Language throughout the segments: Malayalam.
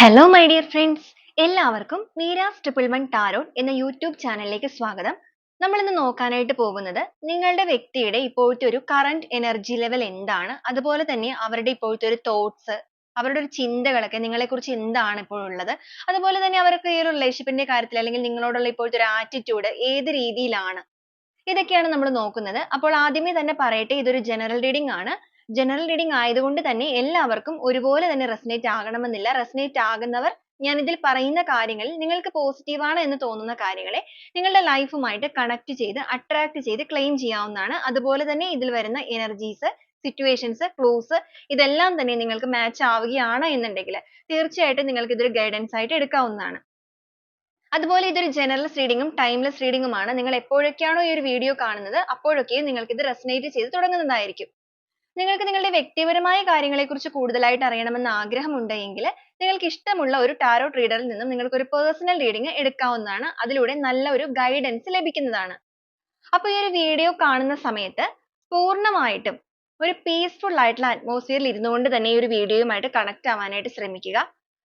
ഹലോ മൈ ഡിയർ ഫ്രണ്ട്സ് എല്ലാവർക്കും മീരാസ് ട്രിപ്പിൾ വൺ ടാരോട്ട് എന്ന യൂട്യൂബ് ചാനലിലേക്ക് സ്വാഗതം. നമ്മൾ ഇന്ന് നോക്കാനായിട്ട് പോകുന്നത് നിങ്ങളുടെ വ്യക്തിയുടെ ഇപ്പോഴത്തെ ഒരു കറണ്ട് എനർജി ലെവൽ എന്താണ്? അതുപോലെ തന്നെ അവരുടെ ഇപ്പോഴത്തെ ഒരു തോട്ട്സ് അവരുടെ ഒരു ചിന്തകളൊക്കെ നിങ്ങളെക്കുറിച്ച് എന്താണ് ഇപ്പോൾ ഉള്ളത്? അതുപോലെ തന്നെ അവർക്ക് ഈ ഒരു റിലേഷൻഷിപ്പിന്റെ കാര്യത്തിൽ അല്ലെങ്കിൽ നിങ്ങളോടുള്ള ഇപ്പോഴത്തെ ഒരു ആറ്റിറ്റ്യൂഡ് ഏത് രീതിയിലാണ്? ഇതൊക്കെയാണ് നമ്മൾ നോക്കുന്നത്. അപ്പോൾ ആദ്യമേ തന്നെ പറയട്ടെ ഇതൊരു ജനറൽ റീഡിംഗ് ആണ്. ജനറൽ റീഡിംഗ് ആയതുകൊണ്ട് തന്നെ എല്ലാവർക്കും ഒരുപോലെ തന്നെ റെസനേറ്റ് ആകണമെന്നില്ല. റെസനേറ്റ് ആകുന്നവർ ഞാൻ ഇതിൽ പറയുന്ന കാര്യങ്ങളിൽ നിങ്ങൾക്ക് positive ആണ് എന്ന് തോന്നുന്ന കാര്യങ്ങളെ നിങ്ങളുടെ ലൈഫുമായിട്ട് കണക്ട് ചെയ്ത് അട്രാക്ട് ചെയ്ത് ക്ലെയിം ചെയ്യാവുന്നതാണ്. അതുപോലെ തന്നെ ഇതിൽ വരുന്ന എനർജീസ് സിറ്റുവേഷൻസ് ക്ലൂസ് ഇതെല്ലാം തന്നെ നിങ്ങൾക്ക് മാച്ച് ആവുകയാണ് എന്നുണ്ടെങ്കിൽ തീർച്ചയായിട്ടും നിങ്ങൾക്ക് ഇതൊരു ഗൈഡൻസ് ആയിട്ട് എടുക്കാവുന്നതാണ്. അതുപോലെ ഇതൊരു ജനറൽസ് റീഡിങ്ങും ടൈംലെസ് റീഡിങ്ങുമാണ് നിങ്ങൾ എപ്പോഴൊക്കെയാണോ ഈ ഒരു വീഡിയോ കാണുന്നത് അപ്പോഴൊക്കെ നിങ്ങൾക്ക് ഇത് റെസനേറ്റ് ചെയ്ത് തുടങ്ങുന്നതായിരിക്കും. നിങ്ങൾക്ക് നിങ്ങളുടെ വ്യക്തിപരമായ കാര്യങ്ങളെക്കുറിച്ച് കൂടുതലായിട്ട് അറിയണമെന്ന് ആഗ്രഹമുണ്ടെങ്കിൽ നിങ്ങൾക്ക് ഇഷ്ടമുള്ള ഒരു ടാരോ റീഡറിൽ നിന്നും നിങ്ങൾക്ക് ഒരു പേഴ്സണൽ റീഡിംഗ് എടുക്കാവുന്നതാണ്. അതിലൂടെ നല്ല ഒരു ഗൈഡൻസ് ലഭിക്കുന്നതാണ്. അപ്പോൾ ഈ ഒരു വീഡിയോ കാണുന്ന സമയത്ത് പൂർണമായിട്ടും ഒരു പീസ്ഫുൾ ആയിട്ടുള്ള അറ്റ്മോസ്ഫിയറിൽ ഇരുന്നുകൊണ്ട് തന്നെ ഈ ഒരു വീഡിയോയുമായിട്ട് കണക്ട് ആവാനായിട്ട് ശ്രമിക്കുക.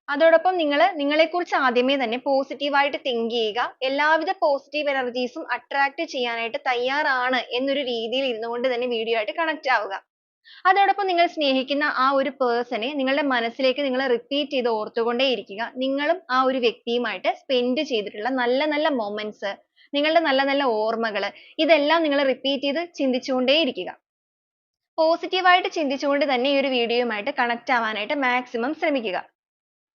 അതോടൊപ്പം നിങ്ങൾ നിങ്ങളെക്കുറിച്ച് ആദ്യമേ തന്നെ പോസിറ്റീവായിട്ട് തിങ്ക് ചെയ്യുക. എല്ലാവിധ പോസിറ്റീവ് എനർജീസും അട്രാക്ട് ചെയ്യാനായിട്ട് തയ്യാറാണ് എന്നൊരു രീതിയിൽ ഇരുന്നുകൊണ്ട് തന്നെ വീഡിയോ ആയിട്ട് കണക്ട് ആവുക. അതോടൊപ്പം നിങ്ങൾ സ്നേഹിക്കുന്ന ആ ഒരു person നെ നിങ്ങളുടെ മനസ്സിലേക്ക് നിങ്ങൾ repeat ചെയ്ത് ഓർത്തുകൊണ്ടേ ഇരിക്കുക. നിങ്ങളും ആ ഒരു വ്യക്തിയുമായിട്ട് spend ചെയ്തിട്ടുള്ള നല്ല നല്ല moments നിങ്ങളുടെ നല്ല നല്ല ഓർമ്മകൾ ഇതെല്ലാം നിങ്ങൾ repeat ചെയ്ത് ചിന്തിച്ചുകൊണ്ടേ ഇരിക്കുക. Positive ആയിട്ട് ചിന്തിച്ചുകൊണ്ട് തന്നെ ഈ ഒരു video വീഡിയോയുമായിട്ട് കണക്ട് ആവാനായിട്ട് maximum ശ്രമിക്കുക.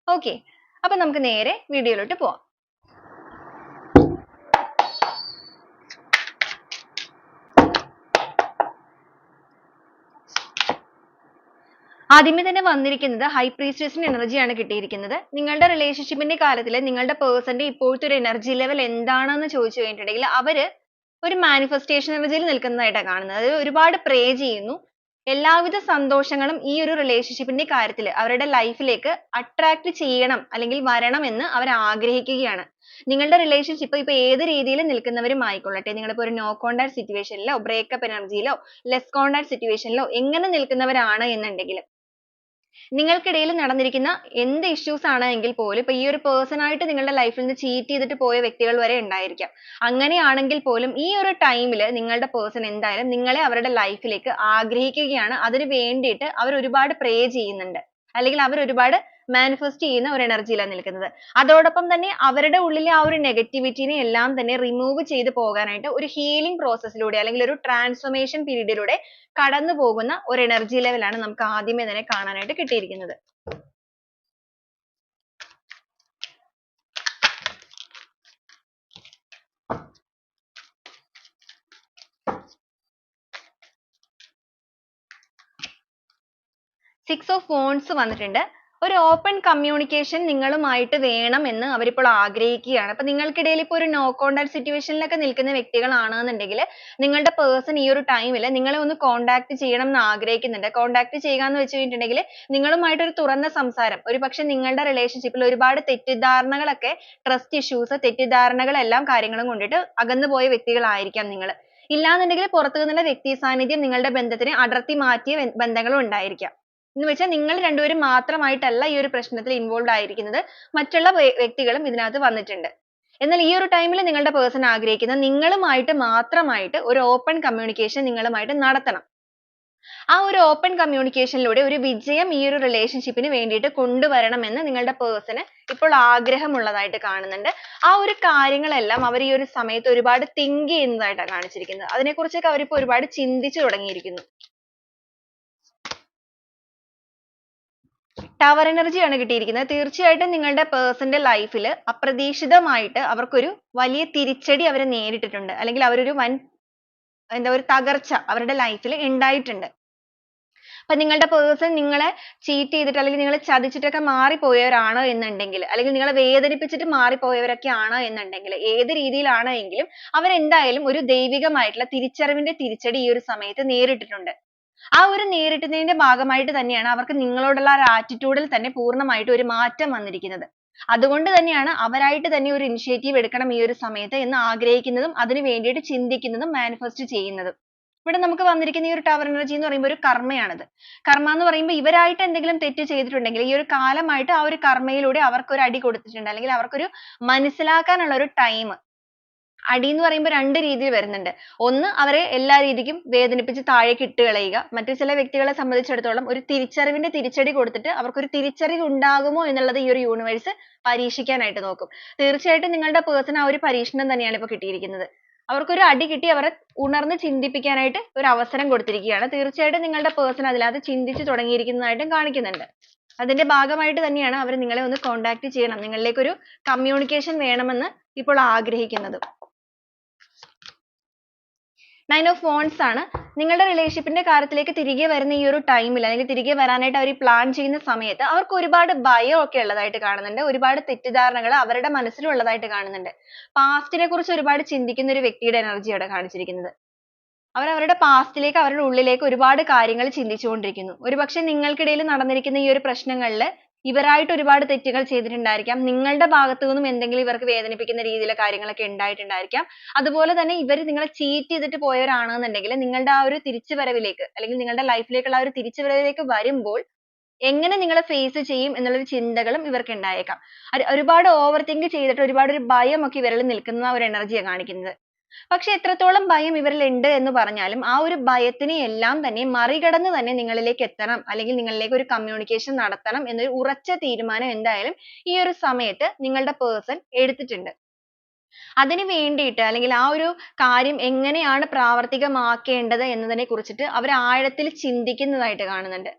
Okay. അപ്പോൾ നമുക്ക് നേരെ video യിലോട്ട് പോവാം. ആദ്യമേ തന്നെ വന്നിരിക്കുന്നത് ഹൈ പ്രീസ്റ്റസിന്റെ എനർജിയാണ് കിട്ടിയിരിക്കുന്നത്. നിങ്ങളുടെ റിലേഷൻഷിപ്പിന്റെ കാര്യത്തിൽ നിങ്ങളുടെ പേഴ്സന്റെ ഇപ്പോഴത്തെ ഒരു എനർജി ലെവൽ എന്താണെന്ന് ചോദിച്ചു കഴിഞ്ഞിട്ടുണ്ടെങ്കിൽ അവർ ഒരു മാനിഫെസ്റ്റേഷൻ എനർജിയിൽ നിൽക്കുന്നതായിട്ടാണ് കാണുന്നത്. അത് ഒരുപാട് പ്രേ ചെയ്യുന്നു. എല്ലാവിധ സന്തോഷങ്ങളും ഈ ഒരു റിലേഷൻഷിപ്പിന്റെ കാര്യത്തിൽ അവരുടെ ലൈഫിലേക്ക് അട്രാക്ട് ചെയ്യണം അല്ലെങ്കിൽ വരണം എന്ന് അവർ ആഗ്രഹിക്കുകയാണ്. നിങ്ങളുടെ റിലേഷൻഷിപ്പ് ഇപ്പൊ ഏത് രീതിയിൽ നിൽക്കുന്നവരും ആയിക്കൊള്ളട്ടെ. നിങ്ങളിപ്പോ ഒരു നോ കോണ്ടാക്ട് സിറ്റുവേഷനിലോ ബ്രേക്കപ്പ് എനർജിയിലോ ലെസ് കോണ്ടാക്ട് സിറ്റുവേഷനിലോ എങ്ങനെ നിൽക്കുന്നവരാണ് എന്നുണ്ടെങ്കിൽ നിങ്ങൾക്കിടയിൽ നടന്നിരിക്കുന്ന എന്ത് issues ആണ് എങ്കിൽ പോലും ഇപ്പൊ ഈ ഒരു person ആയിട്ട് നിങ്ങളുടെ ലൈഫിൽ നിന്ന് ചീറ്റ് ചെയ്തിട്ട് പോയ വ്യക്തികൾ വരെ ഉണ്ടായിരിക്കാം. അങ്ങനെയാണെങ്കിൽ പോലും ഈ ഒരു ടൈമിൽ നിങ്ങളുടെ പേഴ്സൺ എന്തായാലും നിങ്ങളെ അവരുടെ ലൈഫിലേക്ക് ലേക്ക് ആഗ്രഹിക്കുകയാണ്. അതിനു വേണ്ടിയിട്ട് അവർ ഒരുപാട് pray ചെയ്യുന്നുണ്ട്. അല്ലെങ്കിൽ അവർ ഒരുപാട് manifest ചെയ്യുന്ന ഒരു energy നിൽക്കുന്നത്. അതോടൊപ്പം തന്നെ അവരുടെ ഉള്ളിലെ ആ ഒരു negativity നെ എല്ലാം തന്നെ remove ചെയ്ത് പോകാനായിട്ട് ഒരു healing process ലൂടെ അല്ലെങ്കിൽ ഒരു transformation period ലൂടെ കടന്നു പോകുന്ന ഒരു energy level ആണ് നമുക്ക് ആദ്യമേ തന്നെ കാണാനായിട്ട് കിട്ടിയിരിക്കുന്നത്. സിക്സ് ഓഫ് wands വന്നിട്ടുണ്ട്. ഒരു ഓപ്പൺ കമ്മ്യൂണിക്കേഷൻ നിങ്ങളുമായിട്ട് വേണം എന്ന് അവരിപ്പോൾ ആഗ്രഹിക്കുകയാണ്. അപ്പോൾ നിങ്ങൾക്കിടയിൽ ഇപ്പോൾ ഒരു നോ കോണ്ടാക്ട് സിറ്റുവേഷനിലൊക്കെ നിൽക്കുന്ന വ്യക്തികളാണെന്നുണ്ടെങ്കിൽ നിങ്ങളുടെ പേഴ്സൺ ഈ ഒരു ടൈമിൽ നിങ്ങളെ ഒന്ന് കോണ്ടാക്ട് ചെയ്യണം എന്ന് ആഗ്രഹിക്കുന്നുണ്ട്. കോണ്ടാക്ട് ചെയ്യുക എന്ന് വെച്ച് കഴിഞ്ഞിട്ടുണ്ടെങ്കിൽ നിങ്ങളുമായിട്ട് ഒരു തുറന്ന സംസാരം ഒരുപക്ഷേ നിങ്ങളുടെ റിലേഷൻഷിപ്പിൽ ഒരുപാട് തെറ്റിദ്ധാരണകളൊക്കെ ട്രസ്റ്റ് ഇഷ്യൂസ് തെറ്റിദ്ധാരണകൾ എല്ലാം കാര്യങ്ങളും കൊണ്ടിട്ട് അകന്നുപോയ വ്യക്തികളായിരിക്കാം നിങ്ങൾ ഇല്ലാന്നുണ്ടെങ്കിൽ പുറത്തു നിന്നുള്ള വ്യക്തി സാന്നിധ്യം നിങ്ങളുടെ ബന്ധത്തിനെ അടർത്തി മാറ്റിയ ബന്ധങ്ങളും ഉണ്ടായിരിക്കാം. എന്ന് വെച്ചാൽ നിങ്ങൾ രണ്ടുപേരും മാത്രമായിട്ടല്ല ഈ ഒരു പ്രശ്നത്തിൽ involved ആയിരിക്കുന്നത്. മറ്റുള്ള വ്യക്തികളും ഇതിനകത്ത് വന്നിട്ടുണ്ട്. എന്നാൽ ഈ ഒരു time ൽ നിങ്ങളുടെ person ആഗ്രഹിക്കുന്നത് നിങ്ങളുമായിട്ട് മാത്രമായിട്ട് ഒരു open communication നിങ്ങളുമായിട്ട് നടത്തണം. ആ ഒരു open communication ലൂടെ ഒരു വിജയം ഈ ഒരു relationship ന് വേണ്ടിയിട്ട് കൊണ്ടുവരണമെന്ന് നിങ്ങളുടെ person ഇപ്പോൾ ആഗ്രഹമുള്ളതായിട്ട് കാണുന്നുണ്ട്. ആ ഒരു കാര്യങ്ങളെല്ലാം അവർ ഈ ഒരു സമയത്ത് ഒരുപാട് think ചെയ്യുന്നതായിട്ടാണ് കാണിച്ചിരിക്കുന്നത്. അതിനെക്കുറിച്ചൊക്കെ അവർ ഇപ്പോൾ ഒരുപാട് ചിന്തിച്ചു തുടങ്ങിയിരിക്കുന്നു. ടവർ എനർജി ആണ് കിട്ടിയിരിക്കുന്നത്. തീർച്ചയായിട്ടും നിങ്ങളുടെ പേഴ്സന്റെ ലൈഫിൽ അപ്രതീക്ഷിതമായിട്ട് അവർക്കൊരു വലിയ തിരിച്ചടി അവർ നേരിട്ടിട്ടുണ്ട്. അല്ലെങ്കിൽ അവരൊരു വൻ എന്താ ഒരു തകർച്ച അവരുടെ ലൈഫിൽ ഉണ്ടായിട്ടുണ്ട്. അപ്പൊ നിങ്ങളുടെ പേഴ്സൺ നിങ്ങളെ ചീറ്റ് ചെയ്തിട്ട് അല്ലെങ്കിൽ നിങ്ങളെ ചതിച്ചിട്ടൊക്കെ മാറിപ്പോയവരാണ് എന്നുണ്ടെങ്കിൽ അല്ലെങ്കിൽ നിങ്ങളെ വേദനിപ്പിച്ചിട്ട് മാറിപ്പോയവരൊക്കെ ആണ് എന്നുണ്ടെങ്കിൽ ഏത് രീതിയിലാണ് എങ്കിലും അവരെന്തായാലും ഒരു ദൈവികമായിട്ടുള്ള തിരിച്ചറിവിന്റെ തിരിച്ചടി ഈ ഒരു സമയത്ത് നേരിട്ടിട്ടുണ്ട്. ആ ഒരു നേരിട്ടതിന്റെ ഭാഗമായിട്ട് തന്നെയാണ് അവർക്ക് നിങ്ങളോടുള്ള ആ ഒരു attitude ൽ തന്നെ പൂർണമായിട്ടും ഒരു മാറ്റം വന്നിരിക്കുന്നത്. അതുകൊണ്ട് തന്നെയാണ് അവരായിട്ട് തന്നെ ഒരു initiative എടുക്കണം ഈ ഒരു സമയത്ത് എന്ന് ആഗ്രഹിക്കുന്നതും അതിനു വേണ്ടിയിട്ട് ചിന്തിക്കുന്നതും manifest ചെയ്യുന്നതും. ഇവിടെ നമുക്ക് വന്നിരിക്കുന്ന ഈ ഒരു ടവർ എനർജി എന്ന് പറയുമ്പോൾ ഒരു കർമ്മയാണത് കർമ്മ എന്ന് പറയുമ്പോൾ ഇവരായിട്ട് എന്തെങ്കിലും തെറ്റ് ചെയ്തിട്ടുണ്ടെങ്കിൽ ഈ ഒരു കാലമായിട്ട് ആ ഒരു കർമ്മയിലൂടെ അവർക്ക് ഒരു അടി കൊടുത്തിട്ടുണ്ട് അല്ലെങ്കിൽ അവർക്ക് അവർക്കൊരു മനസ്സിലാക്കാനുള്ള ഒരു time അടി എന്ന് പറയുമ്പോൾ രണ്ട് രീതിയിൽ വരുന്നുണ്ട്. ഒന്ന് അവരെ എല്ലാ രീതിക്കും വേദനിപ്പിച്ച് താഴേക്ക് ഇട്ട് കളയുക. മറ്റു ചില വ്യക്തികളെ സംബന്ധിച്ചിടത്തോളം ഒരു തിരിച്ചറിവിന്റെ തിരിച്ചടി കൊടുത്തിട്ട് അവർക്ക് ഒരു തിരിച്ചറിവ് ഉണ്ടാകുമോ എന്നുള്ളത് ഈ ഒരു universe പരീക്ഷിക്കാനായിട്ട് നോക്കും. തീർച്ചയായിട്ടും നിങ്ങളുടെ person ആ ഒരു പരീക്ഷണം തന്നെയാണ് ഇപ്പോൾ കിട്ടിയിരിക്കുന്നത്. അവർക്കൊരു അടി കിട്ടി അവരെ ഉണർന്ന് ചിന്തിപ്പിക്കാനായിട്ട് ഒരു അവസരം കൊടുത്തിരിക്കുകയാണ്. തീർച്ചയായിട്ടും നിങ്ങളുടെ പേഴ്സൺ അതിനകത്ത് ചിന്തിച്ചു തുടങ്ങിയിരിക്കുന്നതായിട്ടും കാണിക്കുന്നുണ്ട്. അതിന്റെ ഭാഗമായിട്ട് തന്നെയാണ് അവർ നിങ്ങളെ ഒന്ന് contact ചെയ്യണം. നിങ്ങളിലേക്ക് ഒരു communication വേണമെന്ന് ഇപ്പോൾ ആഗ്രഹിക്കുന്നത്. Nine ഓഫ് wands ആണ്. നിങ്ങളുടെ relationship കാര്യത്തിലേക്ക് തിരികെ വരുന്ന ഈ ഒരു time അല്ലെങ്കിൽ തിരികെ വരാനായിട്ട് അവർ plan ചെയ്യുന്ന സമയത്ത് അവർക്ക് ഒരുപാട് ഭയം ഒക്കെ ഉള്ളതായിട്ട് കാണുന്നുണ്ട്. ഒരുപാട് തെറ്റിദ്ധാരണകൾ അവരുടെ മനസ്സിൽ ഉള്ളതായിട്ട് കാണുന്നുണ്ട്. Past നെ കുറിച്ച് ഒരുപാട് ചിന്തിക്കുന്ന ഒരു വ്യക്തിയുടെ energy ആണ് കാണിച്ചിരിക്കുന്നത്. അവർ അവരുടെ past ലേക്ക് അവരുടെ ഉള്ളിലേക്ക് ഒരുപാട് കാര്യങ്ങൾ ചിന്തിച്ചുകൊണ്ടിരിക്കുന്നു. ഒരുപക്ഷെ നിങ്ങൾക്കിടയിൽ നടന്നിരിക്കുന്ന ഈ ഒരു പ്രശ്നങ്ങളിൽ ഇവരായിട്ട് ഒരുപാട് തെറ്റുകൾ ചെയ്തിട്ടുണ്ടായിരിക്കാം. നിങ്ങളുടെ ഭാഗത്തു നിന്നും എന്തെങ്കിലും ഇവർക്ക് വേദനിപ്പിക്കുന്ന രീതിയിലെ കാര്യങ്ങളൊക്കെ ഉണ്ടായിട്ടുണ്ടായിരിക്കാം. അതുപോലെ തന്നെ ഇവർ നിങ്ങളെ cheat ചെയ്തിട്ട് പോയവരാണെന്നുണ്ടെങ്കിൽ നിങ്ങളുടെ ആ ഒരു തിരിച്ചുവരവിലേക്ക് അല്ലെങ്കിൽ നിങ്ങളുടെ life ലേക്കുള്ള ആ ഒരു തിരിച്ചുവരവിലേക്ക് വരുമ്പോൾ എങ്ങനെ നിങ്ങളെ face ചെയ്യും എന്നുള്ള ഒരു ചിന്തകളും ഇവർക്ക് ഉണ്ടായേക്കാം. ഒരുപാട് overthink ചെയ്തിട്ട് ഒരുപാട് ഒരു ഭയം ഒക്കെ ഇവരിൽ നിൽക്കുന്ന ഒരു energy യാ കാണിക്കുന്നത്. പക്ഷെ എത്രത്തോളം ഭയം ഇവരിൽ ഉണ്ട് എന്ന് പറഞ്ഞാലും ആ ഒരു ഭയത്തിനെ എല്ലാം തന്നെ മറികടന്ന് തന്നെ നിങ്ങളിലേക്ക് എത്തണം. അല്ലെങ്കിൽ നിങ്ങളിലേക്ക് ഒരു communication നടത്തണം എന്നൊരു ഉറച്ച തീരുമാനം എന്തായാലും ഈ ഒരു സമയത്ത് നിങ്ങളുടെ person എടുത്തിട്ടുണ്ട്. അതിനു വേണ്ടിയിട്ട് അല്ലെങ്കിൽ ആ ഒരു കാര്യം എങ്ങനെയാണ് പ്രാവർത്തികമാക്കേണ്ടത് എന്നതിനെ കുറിച്ചിട്ട് അവർ ആഴത്തിൽ ചിന്തിക്കുന്നതായിട്ട് കാണുന്നുണ്ട്.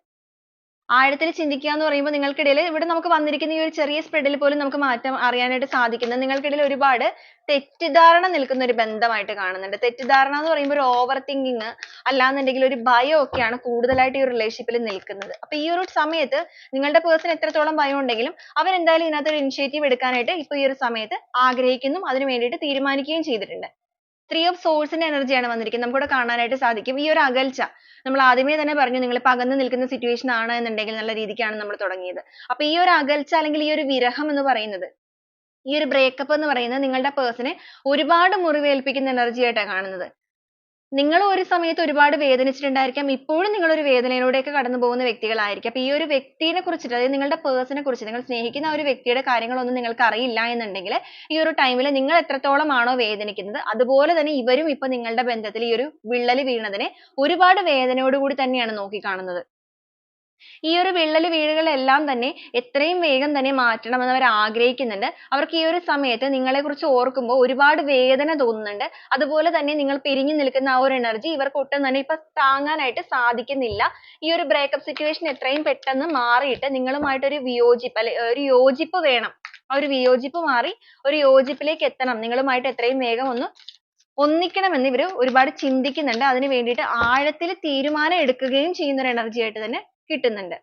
ആഴത്തിൽ ചിന്തിക്കുക എന്ന് പറയുമ്പോൾ നിങ്ങൾക്കിടയിൽ ഇവിടെ നമുക്ക് വന്നിരിക്കുന്ന ഈ ഒരു ചെറിയ spread ൽ പോലും നമുക്ക് മാറ്റം അറിയാനായിട്ട് സാധിക്കുന്നത് നിങ്ങൾക്കിടയിൽ ഒരുപാട് തെറ്റിദ്ധാരണ നിൽക്കുന്ന ഒരു ബന്ധമായിട്ട് കാണുന്നുണ്ട്. തെറ്റിദ്ധാരണ എന്ന് പറയുമ്പോൾ ഒരു overthinking അല്ലാന്നുണ്ടെങ്കിൽ ഒരു ഭയം ഒക്കെയാണ് കൂടുതലായിട്ട് ഈ relationship ൽ നിൽക്കുന്നത്. അപ്പോൾ ഈ ഒരു സമയത്ത് നിങ്ങളുടെ person എത്രത്തോളം ഭയം ഉണ്ടെങ്കിലും അവർ എന്തായാലും ഇതിനകത്ത് ഒരു initiative എടുക്കാനായിട്ട് ഇപ്പൊ ഈ ഒരു സമയത്ത് ആഗ്രഹിക്കുന്നു. അതിനു വേണ്ടിയിട്ട് തീരുമാനിക്കുകയും ചെയ്തിട്ടുണ്ട്. Three of swords ന്റെ energy ആണ് വന്നിരിക്കുന്നത്. നമുക്ക് ഇവിടെ കാണാനായിട്ട് സാധിക്കും. ഈ ഒരു അകൽച്ച. നമ്മൾ ആദ്യമേ തന്നെ പറഞ്ഞു നിങ്ങൾ ഇപ്പൊ അകന്നു നിൽക്കുന്ന situation ആണ് എന്നുണ്ടെങ്കിൽ നല്ല രീതിക്കാണ് നമ്മൾ തുടങ്ങിയത്. അപ്പോൾ ഈ ഒരു അകൽച്ച അല്ലെങ്കിൽ ഈ ഒരു വിരഹം എന്ന് പറയുന്നത് ഈ ഒരു breakup എന്ന് പറയുന്നത് നിങ്ങളുടെ person നെ ഒരുപാട് മുറിവേൽപ്പിക്കുന്ന energy ആയിട്ടാണ് കാണുന്നത്. നിങ്ങൾ ഒരു സമയത്ത് ഒരുപാട് വേദനിച്ചിട്ടുണ്ടായിരിക്കാം. ഇപ്പോഴും നിങ്ങൾ ഒരു വേദനയിലൂടെയൊക്കെ കടന്നു പോകുന്ന വ്യക്തികളായിരിക്കാം. അപ്പൊ ഈ ഒരു വ്യക്തിനെ കുറിച്ചിട്ട് അതായത് നിങ്ങളുടെ person നെ കുറിച്ച് നിങ്ങൾ സ്നേഹിക്കുന്ന ആ ഒരു വ്യക്തിയുടെ കാര്യങ്ങളൊന്നും നിങ്ങൾക്ക് അറിയില്ല എന്നുണ്ടെങ്കിൽ ഈ ഒരു time നിങ്ങൾ എത്രത്തോളം ആണോ വേദനിക്കുന്നത് അതുപോലെ തന്നെ ഇവരും ഇപ്പൊ നിങ്ങളുടെ ബന്ധത്തിൽ ഈ ഒരു വിള്ളൽ വീണതിനെ ഒരുപാട് വേദനയോടുകൂടി തന്നെയാണ് നോക്കിക്കാണുന്നത്. ഈ ഒരു വിള്ളൽ വീഴുകളെല്ലാം തന്നെ എത്രയും വേഗം തന്നെ മാറ്റണം എന്ന് അവർ ആഗ്രഹിക്കുന്നുണ്ട്. അവർക്ക് ഈ ഒരു സമയത്ത് നിങ്ങളെ കുറിച്ച് ഓർക്കുമ്പോൾ ഒരുപാട് വേദന തോന്നുന്നുണ്ട്. അതുപോലെ തന്നെ നിങ്ങൾ പിരിഞ്ഞു നിൽക്കുന്ന ആ ഒരു energy ഇവർക്ക് ഒട്ടും തന്നെ ഇപ്പൊ താങ്ങാനായിട്ട് സാധിക്കുന്നില്ല. ഈ ഒരു breakup situation എത്രയും പെട്ടെന്ന് മാറിയിട്ട് നിങ്ങളുമായിട്ട് ഒരു വിയോജിപ്പ് അല്ലെ ഒരു യോജിപ്പ് വേണം. ആ ഒരു വിയോജിപ്പ് മാറി ഒരു യോജിപ്പിലേക്ക് എത്തണം. നിങ്ങളുമായിട്ട് എത്രയും വേഗം ഒന്ന് ഒന്നിക്കണമെന്ന് ഇവർ ഒരുപാട് ചിന്തിക്കുന്നുണ്ട്. അതിനു വേണ്ടിയിട്ട് ആഴത്തിൽ തീരുമാനം എടുക്കുകയും ചെയ്യുന്ന ഒരു energy ആയിട്ട് തന്നെ കിട്ടുന്നുണ്ട്.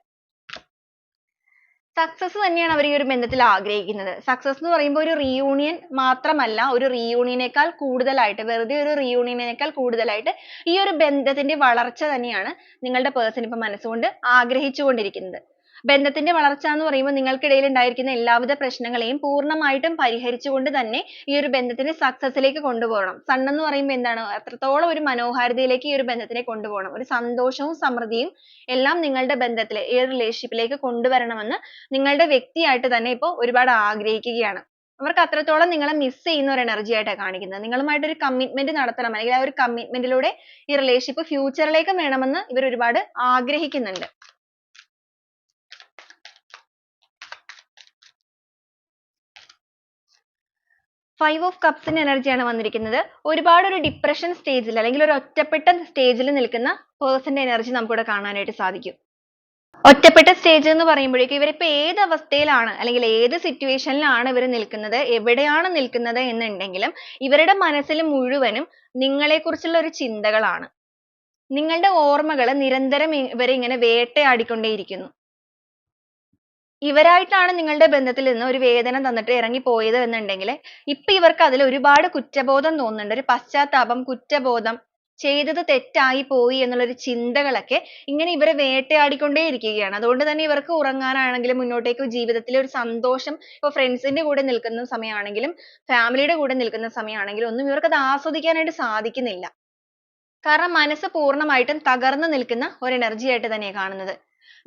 Success തന്നെയാണ് അവർ ഈ ഒരു ബന്ധത്തിൽ ആഗ്രഹിക്കുന്നത്. Success എന്ന് പറയുമ്പോൾ ഒരു reunion മാത്രമല്ല ഒരു reunion നേക്കാൾ കൂടുതലായിട്ട് വെറുതെ ഒരു reunion നേക്കാൾ കൂടുതലായിട്ട് ഈ ഒരു ബന്ധത്തിന്റെ വളർച്ച തന്നെയാണ് നിങ്ങളുടെ person ഇപ്പൊ മനസ്സുകൊണ്ട് ആഗ്രഹിച്ചുകൊണ്ടിരിക്കുന്നത്. ബന്ധത്തിന്റെ വളർച്ച എന്ന് പറയുമ്പോൾ നിങ്ങൾക്കിടയിൽ ഉണ്ടായിരിക്കുന്ന എല്ലാവിധ പ്രശ്നങ്ങളെയും പൂർണമായിട്ടും പരിഹരിച്ചുകൊണ്ട് തന്നെ ഈ ഒരു ബന്ധത്തിനെ success ലേക്ക് കൊണ്ടുപോകണം. sun എന്ന് പറയുമ്പോൾ എന്താണ്? അത്രത്തോളം ഒരു മനോഹാരിതയിലേക്ക് ഈ ഒരു ബന്ധത്തിനെ കൊണ്ടുപോകണം. ഒരു സന്തോഷവും സമൃദ്ധിയും എല്ലാം നിങ്ങളുടെ ബന്ധത്തിൽ ഈ ഒരു relationship ലേക്ക് കൊണ്ടുവരണമെന്ന് നിങ്ങളുടെ വ്യക്തിയായിട്ട് തന്നെ ഇപ്പോൾ ഒരുപാട് ആഗ്രഹിക്കുകയാണ്. അവർക്ക് അത്രത്തോളം നിങ്ങളെ miss ചെയ്യുന്ന ഒരു energy ആയിട്ടാണ് കാണിക്കുന്നത്. നിങ്ങളുമായിട്ട് ഒരു commitment നടത്തണം. അല്ലെങ്കിൽ ആ ഒരു commitment ലൂടെ ഈ relationship future ലേക്കും വേണമെന്ന് ഇവർ ഒരുപാട് ആഗ്രഹിക്കുന്നുണ്ട്. ഫൈവ് ഓഫ് കപ്സിന്റെ എനർജിയാണ് വന്നിരിക്കുന്നത്. ഒരുപാട് ഒരു ഡിപ്രഷൻ സ്റ്റേജിൽ അല്ലെങ്കിൽ ഒരു ഒറ്റപ്പെട്ട സ്റ്റേജിൽ നിൽക്കുന്ന പേഴ്സന്റെ എനർജി നമുക്കിവിടെ കാണാനായിട്ട് സാധിക്കും. ഒറ്റപ്പെട്ട സ്റ്റേജ് എന്ന് പറയുമ്പോഴേക്കും ഇവരിപ്പോ ഏത് അവസ്ഥയിലാണ് അല്ലെങ്കിൽ ഏത് സിറ്റുവേഷനിലാണ് ഇവർ നിൽക്കുന്നത് എവിടെയാണ് നിൽക്കുന്നത് എന്നുണ്ടെങ്കിലും ഇവരുടെ മനസ്സിൽ മുഴുവനും നിങ്ങളെക്കുറിച്ചുള്ള ഒരു ചിന്തകളാണ്. നിങ്ങളുടെ ഓർമ്മകൾ നിരന്തരം ഇവരെ ഇങ്ങനെ വേട്ടയാടിക്കൊണ്ടേയിരിക്കുന്നു. ഇവരായിട്ടാണ് നിങ്ങളുടെ ബന്ധത്തിൽ നിന്ന് ഒരു വേദന തന്നിട്ട് ഇറങ്ങിപ്പോയത് എന്നുണ്ടെങ്കിൽ ഇപ്പൊ ഇവർക്ക് അതിൽ ഒരുപാട് കുറ്റബോധം തോന്നുന്നുണ്ട്. ഒരു പശ്ചാത്താപം കുറ്റബോധം ചെയ്തത് തെറ്റായി പോയി എന്നുള്ള ഒരു ചിന്തകളൊക്കെ ഇങ്ങനെ ഇവരെ വേട്ടയാടിക്കൊണ്ടേ ഇരിക്കുകയാണ്. അതുകൊണ്ട് തന്നെ ഇവർക്ക് ഉറങ്ങാനാണെങ്കിലും മുന്നോട്ടേക്ക് ജീവിതത്തിൽ ഒരു സന്തോഷം ഇപ്പൊ ഫ്രണ്ട്സിന്റെ കൂടെ നിൽക്കുന്ന സമയമാണെങ്കിലും ഫാമിലിയുടെ കൂടെ നിൽക്കുന്ന സമയമാണെങ്കിലും ഒന്നും ഇവർക്ക് അത് ആസ്വദിക്കാനായിട്ട് സാധിക്കുന്നില്ല. കാരണം മനസ്സ് പൂർണമായിട്ടും തകർന്നു നിൽക്കുന്ന ഒരു എനർജി ആയിട്ട് തന്നെയാണ് കാണുന്നത്.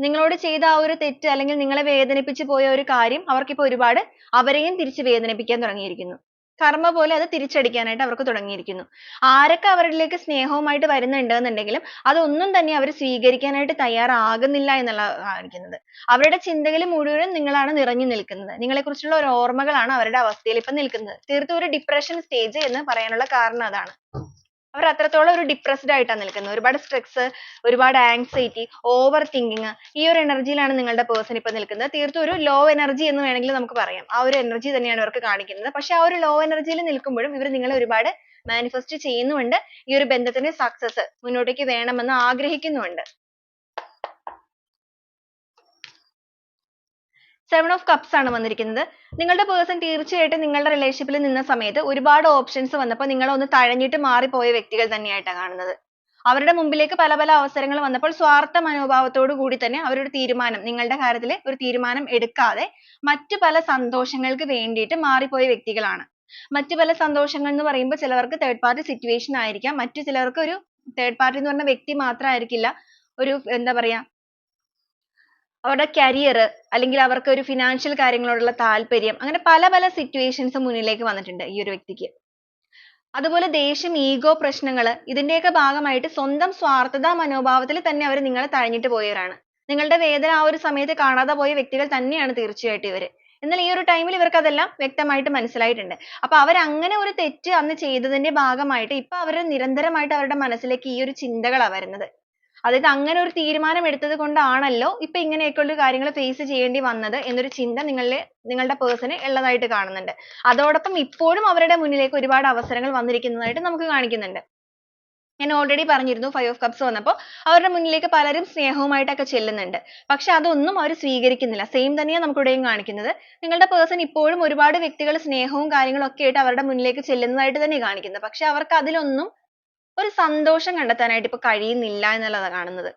നിങ്ങളോട് ചെയ്ത ആ ഒരു തെറ്റ് അല്ലെങ്കിൽ നിങ്ങളെ വേദനിപ്പിച്ചു പോയ ഒരു കാര്യം അവർക്കിപ്പോൾ ഒരുപാട് അവരെയും തിരിച്ചു വേദനിപ്പിക്കാൻ തുടങ്ങിയിരിക്കുന്നു. കർമ്മ പോലെ അത് തിരിച്ചടിക്കാനായിട്ട് അവർക്ക് തുടങ്ങിയിരിക്കുന്നു. ആരൊക്കെ അവരിലേക്ക് സ്നേഹവുമായിട്ട് വരുന്നുണ്ട് എന്നുണ്ടെങ്കിലും അതൊന്നും തന്നെ അവർ സ്വീകരിക്കാനായിട്ട് തയ്യാറാകുന്നില്ല എന്നുള്ള കാണിക്കുന്നത്. അവരുടെ ചിന്തകൾ മുഴുവനും നിങ്ങളാണ് നിറഞ്ഞു നിൽക്കുന്നത്. നിങ്ങളെക്കുറിച്ചുള്ള ഒരു ഓർമ്മകളാണ് അവരുടെ അവസ്ഥയിൽ ഇപ്പോൾ നിൽക്കുന്നത്. തീർത്തും ഒരു ഡിപ്രഷൻ സ്റ്റേജ് എന്ന് പറയാനുള്ള കാരണം അതാണ്. അവർ അത്രത്തോളം ഒരു depressed ആയിട്ടാണ് നിൽക്കുന്നത്. ഒരുപാട് stress, ഒരുപാട് anxiety, over thinking ഈ ഒരു energy യിലാണ് നിങ്ങളുടെ person ഇപ്പോൾ നിൽക്കുന്നത്. തീർത്തും ഒരു low energy എന്ന് വേണമെങ്കിൽ നമുക്ക് പറയാം. ആ ഒരു energy തന്നെയാണ് ഇവർക്ക് കാണിക്കുന്നത്. പക്ഷേ ആ ഒരു low energy യിൽ നിൽക്കുമ്പോഴും ഇവർ നിങ്ങളെ ഒരുപാട് manifest ചെയ്യുന്നുമുണ്ട്. ഈ ഒരു ബന്ധത്തിന് success മുന്നോട്ടേക്ക് വേണമെന്ന് ആഗ്രഹിക്കുന്നുമുണ്ട്. Seven ഓഫ് കപ്സ് ആണ് വന്നിരിക്കുന്നത്. നിങ്ങളുടെ പേഴ്സൺ തീർച്ചയായിട്ടും നിങ്ങളുടെ റിലേഷൻഷിപ്പിൽ നിന്ന സമയത്ത് ഒരുപാട് ഓപ്ഷൻസ് വന്നപ്പോൾ നിങ്ങൾ ഒന്ന് തഴഞ്ഞിട്ട് മാറിപ്പോയ വ്യക്തികൾ തന്നെയായിട്ടാണ് കാണുന്നത്. അവരുടെ മുമ്പിലേക്ക് പല പല അവസരങ്ങൾ വന്നപ്പോൾ സ്വാർത്ഥ മനോഭാവത്തോടു കൂടി തന്നെ അവരൊരു തീരുമാനം നിങ്ങളുടെ കാര്യത്തിൽ ഒരു തീരുമാനം എടുക്കാതെ മറ്റു പല സന്തോഷങ്ങൾക്ക് വേണ്ടിയിട്ട് മാറിപ്പോയ വ്യക്തികളാണ്. മറ്റു പല സന്തോഷങ്ങൾ എന്ന് പറയുമ്പോൾ ചിലവർക്ക് തേർഡ് പാർട്ടി സിറ്റുവേഷൻ ആയിരിക്കാം. മറ്റു ചിലർക്ക് ഒരു തേർഡ് പാർട്ടി എന്ന് പറഞ്ഞ വ്യക്തി മാത്രമായിരിക്കില്ല. ഒരു എന്താ പറയാ അവരുടെ career അല്ലെങ്കിൽ അവർക്ക് ഒരു financial കാര്യങ്ങളോടുള്ള താല്പര്യം അങ്ങനെ പല പല situations മുന്നിലേക്ക് വന്നിട്ടുണ്ട് ഈ ഒരു വ്യക്തിക്ക്. അതുപോലെ ദേഷ്യം ഈഗോ പ്രശ്നങ്ങൾ ഇതിന്റെയൊക്കെ ഭാഗമായിട്ട് സ്വന്തം സ്വാർത്ഥത മനോഭാവത്തിൽ തന്നെ അവർ നിങ്ങളെ തഴഞ്ഞിട്ട് പോയവരാണ്. നിങ്ങളുടെ വേദന ആ ഒരു സമയത്ത് കാണാതെ പോയ വ്യക്തികൾ തന്നെയാണ് തീർച്ചയായിട്ടും ഇവർ എന്നാൽ ഈ ഒരു ടൈമിൽ ഇവർക്ക് അതെല്ലാം വ്യക്തമായിട്ട് മനസ്സിലായിട്ടുണ്ട്. അപ്പൊ അങ്ങനെ ഒരു തെറ്റ് അന്ന് ചെയ്തതിന്റെ ഭാഗമായിട്ട് ഇപ്പൊ അവർ നിരന്തരമായിട്ട് അവരുടെ മനസ്സിലേക്ക് ഈ ഒരു ചിന്തകളാ വരുന്നത്. അതായത് അങ്ങനെ ഒരു തീരുമാനം എടുത്തത് കൊണ്ടാണല്ലോ ഇപ്പൊ ഇങ്ങനെയൊക്കെയുള്ള കാര്യങ്ങൾ face ചെയ്യേണ്ടി വന്നത് എന്നൊരു ചിന്ത നിങ്ങളിൽ നിങ്ങളുടെ person ഉള്ളതായിട്ട് കാണുന്നുണ്ട്. അതോടൊപ്പം ഇപ്പോഴും അവരുടെ മുന്നിലേക്ക് ഒരുപാട് അവസരങ്ങൾ വന്നിരിക്കുന്നതായിട്ട് നമുക്ക് കാണിക്കുന്നുണ്ട്. ഞാൻ already പറഞ്ഞിരുന്നു five of cups വന്നപ്പോൾ അവരുടെ മുന്നിലേക്ക് പലരും സ്നേഹവുമായിട്ടൊക്കെ ചെല്ലുന്നുണ്ട്. പക്ഷേ അതൊന്നും അവർ സ്വീകരിക്കുന്നില്ല. same തന്നെയാണ് നമുക്ക് ഇവിടെയും കാണിക്കുന്നത്. നിങ്ങളുടെ person ഇപ്പോഴും ഒരുപാട് വ്യക്തികൾ സ്നേഹവും കാര്യങ്ങളും ഒക്കെ ആയിട്ട് അവരുടെ മുന്നിലേക്ക് ചെല്ലുന്നതായിട്ട് തന്നെ കാണിക്കുന്നത്. പക്ഷേ അവർക്ക് അതിലൊന്നും ഒരു സന്തോഷം കണ്ടെത്താനായിട്ട് ഇപ്പോൾ കഴിയുന്നില്ല എന്നുള്ളതാണ് കാണുന്നത്.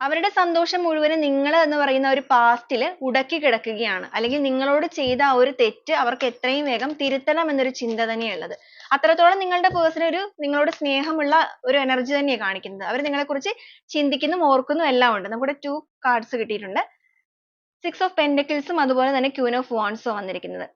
അവരുടെ സന്തോഷം മുഴുവനും നിങ്ങൾ എന്ന് പറയുന്ന ഒരു past ൽ ഉടക്കി കിടക്കുകയാണ്. അല്ലെങ്കിൽ നിങ്ങളോട് ചെയ്ത ആ ഒരു തെറ്റ് അവർക്ക് എത്രയും വേഗം തിരുത്തണം എന്നൊരു ചിന്ത തന്നെയാ ഉള്ളത്. അത്രത്തോളം നിങ്ങളുടെ person ഒരു നിങ്ങളോട് സ്നേഹമുള്ള ഒരു energy തന്നെയാണ് കാണിക്കുന്നത്. അവർ നിങ്ങളെക്കുറിച്ച് ചിന്തിക്കുന്നും ഓർക്കുന്നും എല്ലാം ഉണ്ട്. നമുക്കിവിടെ two cards കിട്ടിയിട്ടുണ്ട്. six of pentacles ഉം അതുപോലെ തന്നെ queen of wands ഉം വന്നിരിക്കുന്നത്.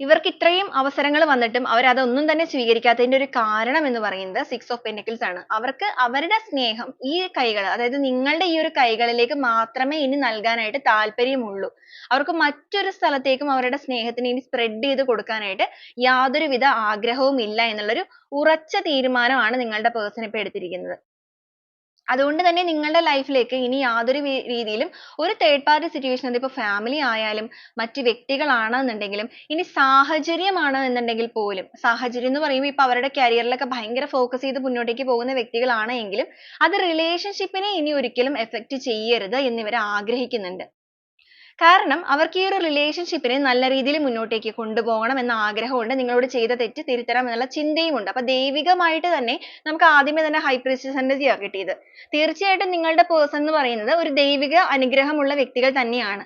ഇവർക്ക് ഇത്രയും അവസരങ്ങൾ വന്നിട്ടും അവർ അതൊന്നും തന്നെ സ്വീകരിക്കാത്തതിന്റെ ഒരു കാരണം എന്ന് പറയുന്നത് six of pentacles ആണ്. അവർക്ക് അവരുടെ സ്നേഹം ഈ കൈകൾ അതായത് നിങ്ങളുടെ ഈ ഒരു കൈകളിലേക്ക് മാത്രമേ ഇനി നൽകാനായിട്ട് താല്പര്യമുള്ളൂ. അവർക്ക് മറ്റൊരു സ്ഥലത്തേക്കും അവരുടെ സ്നേഹത്തിനെ ഇനി spread ചെയ്ത് കൊടുക്കാനായിട്ട് യാതൊരുവിധ ആഗ്രഹവും ഇല്ല എന്നുള്ളൊരു ഉറച്ച തീരുമാനമാണ് നിങ്ങളുടെ person ഇപ്പോൾ എടുത്തിരിക്കുന്നത്. അതുകൊണ്ട് തന്നെ നിങ്ങളുടെ ലൈഫിലേക്ക് ഇനി യാതൊരു രീതിയിലും ഒരു തേർഡ് പാർട്ടി സിറ്റുവേഷൻ അതിപ്പോൾ ഫാമിലി ആയാലും മറ്റ് വ്യക്തികളാണെന്നുണ്ടെങ്കിലും ഇനി സാഹചര്യമാണ് എന്നുണ്ടെങ്കിൽ പോലും സാഹചര്യം എന്ന് പറയുമ്പോൾ ഇപ്പോൾ അവരുടെ കരിയറിലൊക്കെ ഭയങ്കര ഫോക്കസ് ചെയ്ത് മുന്നോട്ടേക്ക് പോകുന്ന വ്യക്തികളാണ് എങ്കിലും അത് റിലേഷൻഷിപ്പിനെ ഇനി ഒരിക്കലും affect ചെയ്യരുത് എന്ന് ഇവർ ആഗ്രഹിക്കുന്നുണ്ട്. കാരണം അവർക്ക് ഈ ഒരു റിലേഷൻഷിപ്പിനെ നല്ല രീതിയിൽ മുന്നോട്ടേക്ക് കൊണ്ടുപോകണം എന്ന ആഗ്രഹമുണ്ട്. നിങ്ങളോട് ചെയ്ത തെറ്റ് തിരുത്തണം എന്നുള്ള ചിന്തയും ഉണ്ട് അപ്പോൾ ദൈവികമായിട്ട് തന്നെ നമുക്ക് ആദ്യമേ തന്നെ high priestess ആണ് കിട്ടിയത്. തീർച്ചയായിട്ടും നിങ്ങളുടെ person എന്ന് പറയുന്നത് ഒരു ദൈവിക അനുഗ്രഹമുള്ള വ്യക്തികൾ തന്നെയാണ്.